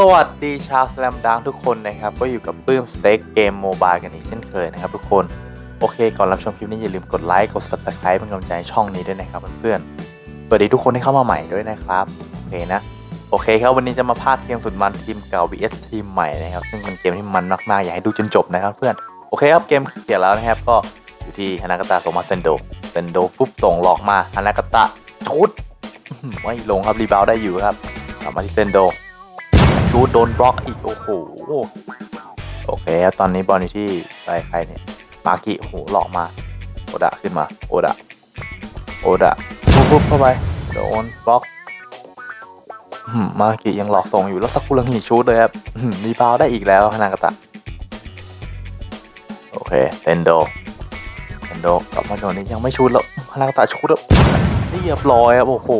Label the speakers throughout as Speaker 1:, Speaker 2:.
Speaker 1: สวัสดีชาวสแลมดังทุกคนนะครับ ก็อยู่กับปื้มสเต็กเกมโมบายกันอีกเช่นเคยนะครับทุกคน โอเค ก่อนรับชมคลิปนี้อย่าลืมกดไลค์กด subscribe เป็นกำลังใจช่องนี้ด้วยนะครับเพื่อนๆสวัสดีทุกคนที่เข้ามาใหม่ด้วยนะครับโอเคนะ โอเคครับวันนี้จะมาพากเกมสุดมันทีมเก่า vs ทีมใหม่นะครับซึ่งเป็นเกมที่มันมากๆอยากให้ดูจนจบนะครับเพื่อนโอเคครับเกมเขียแล้วนะครับก็อยู่ที่ฮานากาตะส่งมาเซนโดเซนโดปุ๊บส่งหลอกมาฮานากาตะชุดไม่ลงครับรีบาวได้อยู่ครับกลับมาที่เซนโด ชูดโดนบล็อกอีก โอ้โห โอเคครับตอนนี้บอลอยู่ที่ใครใครเนี่ยมากิโอ้โหหลอกมา โอดะขึ้นมา โอดะ โอดะปุ๊บปุ๊บเข้าไปโดนบล็อกมากิยังหลอกส่งอยู่แล้วสักกุลังหีชูดเลยครับรีบาวได้อีกแล้วฮานากตะ โอเคเทนโดเทนโดกลับมาตรงนี้ยังไม่ชูดแล้วฮานากตะชูดแล้วเรียบร้อยครับโอ้โห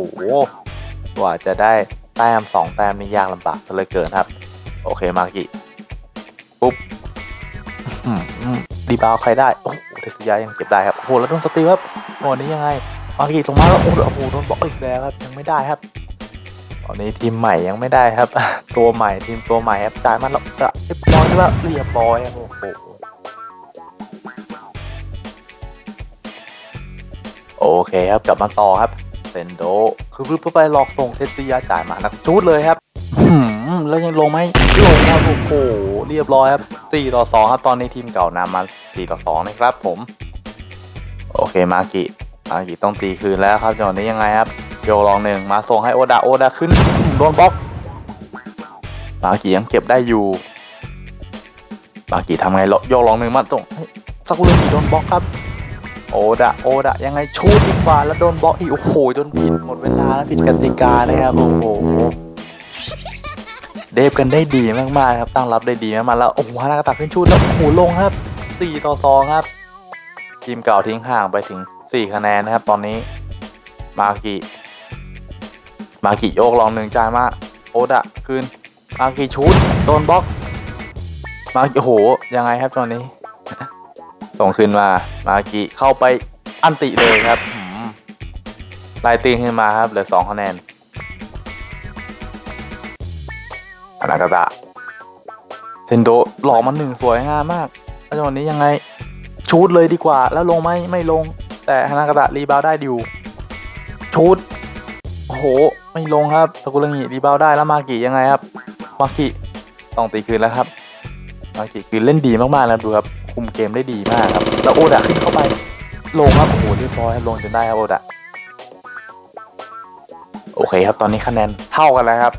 Speaker 1: กว่าจะได้ แต้มสองแต้มนี่ยากลำบากซะเลยเกินครับ โอเคมากิปุ๊บดีบาวใครได้โอ้โหเทสยายังเก็บได้ครับโอ้โหแล้วโดนสตีลครับตอนนี้ยังไงมากิส่งมาแล้วโอ้โหโดนบล็อกอีกแล้วครับยังไม่ได้ครับ ตอนนี้ทีมใหม่ยังไม่ได้ครับ ตัวใหม่ทีมตัวใหม่ครับจ่ายมันแล้วจะเรียบร้อยแล้วเรียบร้อยโอ้โหโอเคครับกลับมาต่อครับ ซนโดคือเพึ่งไปหลอกส่งเทสซิยาจ่ายมานักจูดเลยครับหืมแล้วยังลงไหมลงครับโอ้โหเรียบร้อยครับ 4 ต่อ 2 ครับ ตอนนี้ทีมเก่านำมา 4 ต่อ 2 นะครับผม โอเคมากิมากิต้องตีคืนแล้วครับจังหวะนี้ยังไงครับโยลองหนึ่งมาส่งให้โอดาโอดาขึ้นโดนบล็อกมากิยังเก็บได้อยู่มากิทำไงโยลองหนึ่งมาส่งให้สักุระกิโดนบล็อกครับ โอดะโอดะยังไงชูดดีกว่าแล้วโดนบล็อกอีกโอ้โหจนผิดหมดเวลาแล้วผิดกติกานะครับโอ้โหเดฟกันได้ดีมากๆครับตั้งรับได้ดีมากๆแล้วโอ้โหฮานากาตะขึ้นชูดแล้วโอ้โหลงครับ4ต่อ2ครับ ทีมเก่าทิ้งห่างไปถึง 4 คะแนนนะครับ ตอนนี้มากิมากิโยกลองหนึ่งจ่ายมาโอดะคืนมากิชูดโดนบล็อกมากิโอ้โหยังไงครับตอนนี้ ส่งคืนมา มากิเข้าไปอันติเลยครับหืมไล่ตีขึ้นมาครับเหลือสองคะแนนอานากาตะเซนโดหล่อมันหนึ่งสวยงามมากแล้วจังหวะนี้ยังไง ชูดเลยดีกว่า แล้วลงไหมไม่ลง แต่ฮานากาตะรีบาวได้อยู่ชูดโอ้โห ไม่ลงครับสกุลงิรีบาวได้แล้วมากิยังไงครับ มากิต้องตีคืนแล้วครับ มากิคือเล่นดีมากๆแล้วดูครับ คุมเกมได้ดีมากครับ แล้วโอดะขึ้นเข้าไป ลงครับโอ้โหเรียบร้อยลงจนได้ครับโอดะโอเคครับ ตอนนี้คะแนนเท่ากันแล้วครับ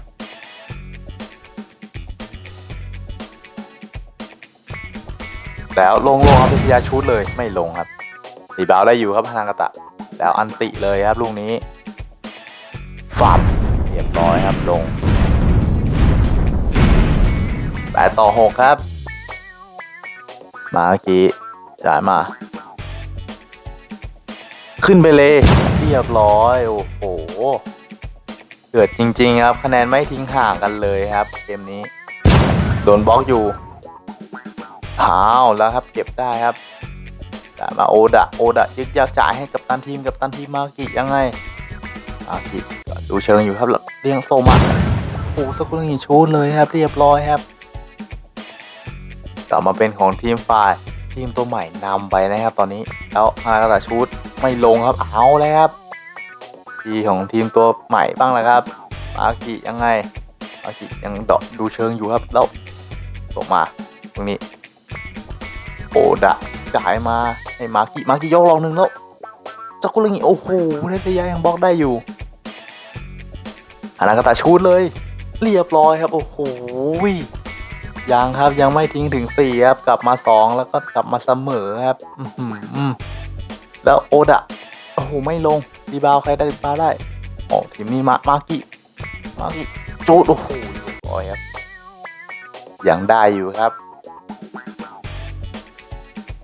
Speaker 1: แล้วลงลงครับพิทยาชูดเลยไม่ลงครับรีบาวได้อยู่ครับพนางกตะ แล้วอันติเลยครับลูกนี้ฟับเรียบร้อยครับลงแปดต่อหกครับ มาเมื่อกี้จ่ายมา ขึ้นไปเลย เรียบร้อย โอ้โห เกิดจริง ๆ ครับ คะแนนไม่ทิ้งห่างกันเลยครับ เกมนี้ โดนบล็อกอยู่อ้าวแล้วครับ เก็บได้ครับจ่ายมาโอดะโอดะยึกยักจ่ายให้กับตันทีมกับตันทีมมากิยังไงมากิก็ดูเชิงอยู่ครับแล้วเรียงโซมาโอ้โหสกุลงีชูดเลยครับ เรียบร้อยครับ กลับมาเป็นของทีมฝ่ายทีมตัวใหม่นำไปนะครับตอนนี้แล้วฮานากาตะชูดไม่ลงครับเอาเลยครับทีของทีมตัวใหม่บ้างแล้วครับมากิยังไงมากิยังเดาะดูเชิงอยู่ครับแล้วลงมาตรงนี้โอดะจ่ายมาให้มากิมากิยกลองหนึ่งแล้วจักรุลิงโอ้โหเนตยายังบล็อกได้อยู่ฮานากาตะชูดเลย เรียบร้อยครับโอ้โห ยังครับยังไม่ทิ้งถึงสี่ครับกลับมาสองแล้วก็กลับมาเสมอครับอื้อหือแล้วโอดะโอ้โหไม่ลงดีบาวใครได้ดีบาวได้โอ้ทีมนี้มามากิมากิจูดโอ้โหเรียบร้อยครับยังได้อยู่ครับ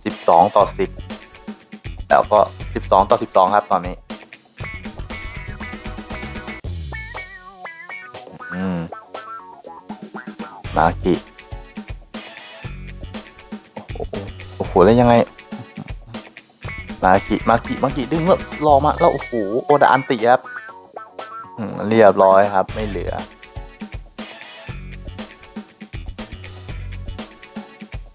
Speaker 1: สิบสองต่อสิบแล้วก็สิบสองต่อสิบสองครับตอนนี้อืมมากิ โหแล้วยังไงมากิมากิมากิดึงแล้วรอมาแล้วโอ้โหโอดาอันติครับเรียบร้อยครับไม่เหลือ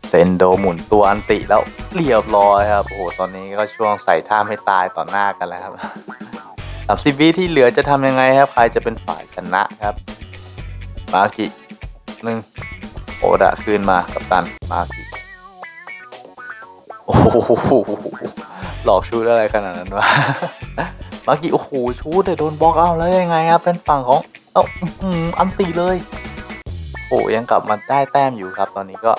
Speaker 1: เซนโดหมุนตัวอันติแล้วเรียบร้อยครับ โอ้โห ตอนนี้ก็ช่วงใส่ท่าให้ตายต่อหน้ากันแล้วครับสับซีบีที่เหลือจะทำยังไงครับ ใครจะเป็นฝ่ายชนะครับ มากิหนึ่งโอดาขึ้นมากับตันมากิ โอ้โหหลอกชูดอะไรขนาดนั้นวะมากิโอ้โหชูดแต่โดนบล็อกเอาแล้วยังไงครับเป็นฝั่งของเอ้าวอืมอันตีเลย โอ้ยังกลับมาได้แต้มอยู่ครับ ตอนนี้ก็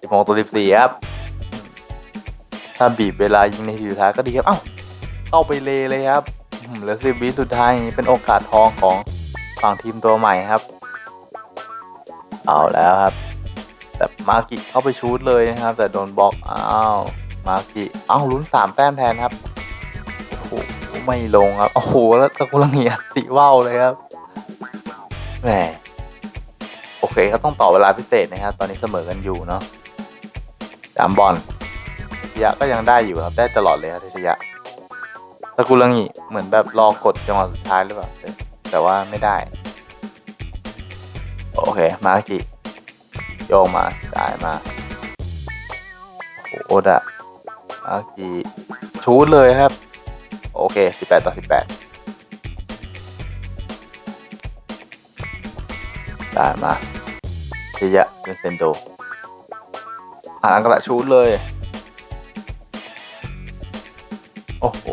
Speaker 1: สิบหกตัวสิบสี่ครับ ถ้าบีบเวลายิงในทีสุดท้ายก็ดีครับเอ้าเข้าไปเลเลยครับอืมเหลือสิบวิสุดท้ายอย่างนี้เป็นโอกาสทองของฝั่งทีมตัวใหม่ครับ เอาแล้วครับ แต่มากิเข้าไปชูดเลยนะครับ แต่โดนบล็อกอ้าว มากิเอ้าลุ้นสามแต้มแทนครับโอ้โหไม่ลงครับ โอ้โห แล้วตะกุลังเงียติว่าวเลยครับแหมโอเคก็ต้องต่อเวลาพิเศษนะครับ ตอนนี้เสมอกันอยู่เนาะสามบอลทชยะก็ยังได้อยู่ครับ ได้ตลอดเลยครับทชยะตะกุลังงีเหมือนแบบรอกดจังหวะสุดท้ายหรือเปล่าแต่ว่าไม่ได้ โอเค มากิโยงมาจ่ายมาโอ้โหดะ มากิชูดเลยครับ โอเค 18 ต่อ 18ได้มาเยะเป็นเซนโดหางกระชูดเลย โอ้โห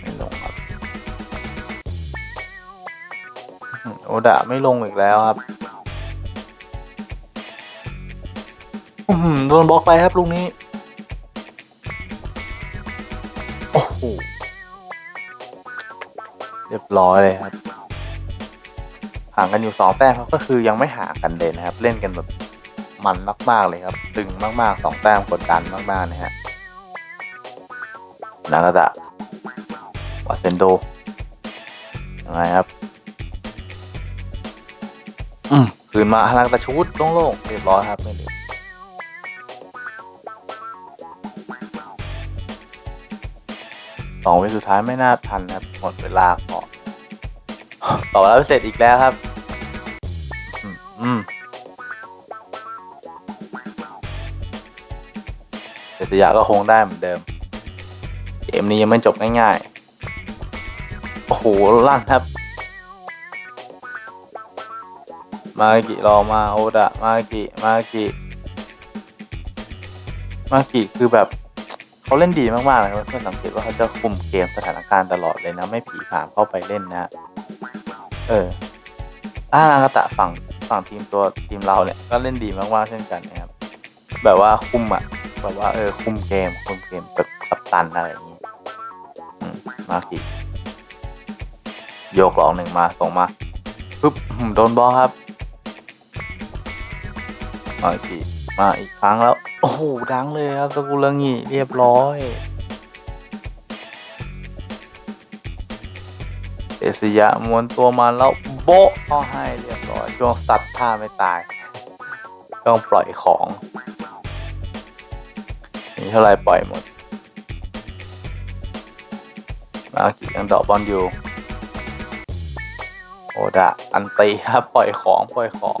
Speaker 1: ไม่ลงครับอื้อหือโอดะไม่ลงอีกแล้วครับ โดนบล็อกไปครับลูกนี้ โอ้โห เรียบร้อยเลยครับห่างกันอยู่สองแต้มครับก็คือยังไม่ห่างกันเลยนะครับ เล่นกันแบบมันมากๆเลยครับ ตึงมากๆสองแต้มกดดันมากๆนะฮะนากาตะวาเซนโดยังไงครับ อืมคืนมาฮานากาตะชูดโล่งๆเรียบร้อยครับไม่เหลือ สองวิสุดท้ายไม่น่าทันครับ หมดเวลาก่อนต่อเวลาพิเศษอีกแล้วครับ อืมอืมเดสยาก็คงได้เหมือนเดิม เกมนี้ยังไม่จบง่ายๆ โอ้โหลั่นครับ มากิรอมาโอดะ มากิ มากิ มากิคือแบบ เขาเล่นดีมากๆเลยครับเพื่อนสังเกตว่าเขาจะคุมเกมสถานการณ์ตลอดเลยนะ ไม่ผีผามเข้าไปเล่นนะ เอออานากาตะฝั่งฝั่งทีมตัวทีมเราเนี่ยก็เล่นดีมากๆเช่นกันนะครับ แบบว่าคุมอะ แบบว่าเออคุมเกมคุมเกมแบบกัปตันอะไรอย่างนี้มากิโยกหลองหนึ่งมาส่งมาปึ๊บโดนบอลครับมาอีกที มาอีกครั้งแล้ว โอ้โหดังเลยครับสกุลงีเรียบร้อยเอสยะมวนตัวมาแล้วโบะเข้าให้เรียบร้อยช่วงสัตว์ท่าไม่ตาย ต้องปล่อยของมีเท่าไรปล่อยหมดมากิยังดอกบอลอยู่ โอดะอันตีครับปล่อยของปล่อยของ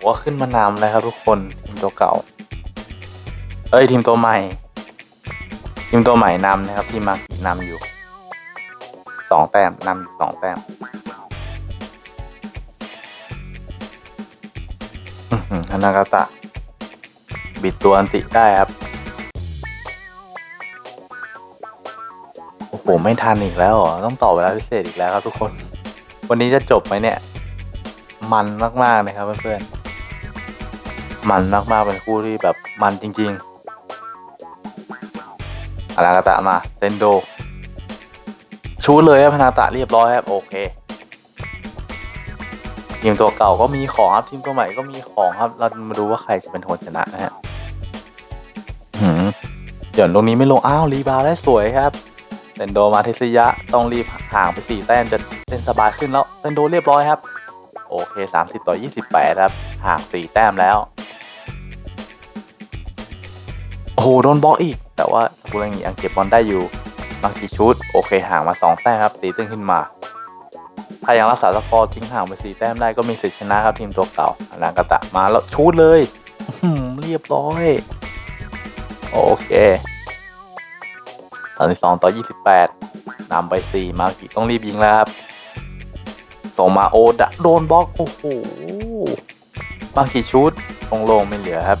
Speaker 1: โอ้โหขึ้นมานำเลยครับทุกคนทีมตัวเก่า เอ้ยทีมตัวใหม่ ทีมตัวใหม่นำนะครับ ทีมมากนำอยู่สองแต้มนำอยู่สองแต้มฮานากาตะ บิดตัวอันติได้ครับ โอ้โห ไม่ทันอีกแล้วเหรอ ต้องต่อเวลาพิเศษอีกแล้วครับทุกคน วันนี้จะจบไหมเนี่ย มันมาก ๆ นะครับเพื่อนๆ มันมากๆเป็นคู่ที่แบบมันจริงๆฮานากาตะมาเซนโด ชูดเลยครับพนาตะเรียบร้อยครับโอเคทีมตัวเก่าก็มีของครับทีมตัวใหม่ก็มีของครับ เรามาดูว่าใครจะเป็นคนชนะนะฮะหืมเดี๋ยวตรงนี้ไม่ลงอ้าวรีบาวได้สวยครับเซนโดมาเทสยะต้องรีบห่างไปสี่แต้มจะเล่นสบายขึ้นแล้วเซนโดเรียบร้อยครับ โอเค 30 ต่อ 28 ครับห่างสี่แต้มแล้ว โอ้โหโดนบล็อกอีก แต่ว่าสกุลังยังเก็บบอลได้อยู่มากี่ชุด โอเคห่างมา 2 แต้มครับตีตึ้งขึ้นมา ถ้ายังรักษาสกอร์ทิ้งห่างไปสี่แต้มได้ก็มีสิทธิชนะครับทีมตัวเก่านางกาตะมาแล้วชูดเลยเรียบร้อย โอเคตอนที่สองต่อยี่สิบแปดนำไปสี่มากิต้องรีบยิงแล้วครับ ส่งมาโอดะโดนบล็อก โอ้โหมากิชุดตรงโลงไม่เหลือครับ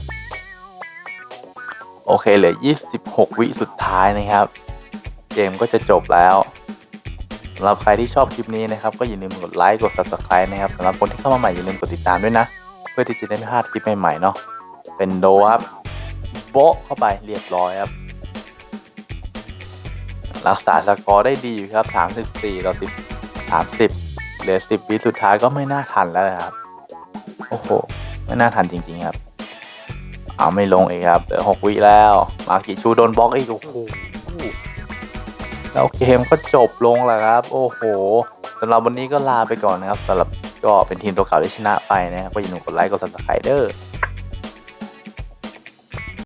Speaker 1: โอเคเหลือ 26 วิสุดท้ายนะครับ เกมก็จะจบแล้วสำหรับใครที่ชอบคลิปนี้นะครับ ก็อย่าลืมกดไลค์กด subscribe นะครับสำหรับคนที่เข้ามาใหม่อย่าลืมกดติดตามด้วยนะ เพื่อที่จะได้ไม่พลาดคลิปใหม่ๆเนาะเป็นโดครับโบะเข้าไปเรียบร้อยครับ รักษาสกอร์ได้ดีอยู่ครับ 34 ต่อ 10 30 เหลือ 10 วิสุดท้ายก็ไม่น่าทันแล้วนะครับ โอ้โห ไม่น่าทันจริง ๆ ครับ เอาไม่ลงอีกครับเหลือ6วิแล้ว มากิชูโดนบล็อกอีกโอ้โหแล้วเกมก็จบลงแล้วครับ โอ้โหสำหรับวันนี้ก็ลาไปก่อนนะครับสำหรับก็เป็นทีมตัวเก่าที่ชนะไปนะครับก็อย่าลืมกดไลค์กดซับสไครเดอร์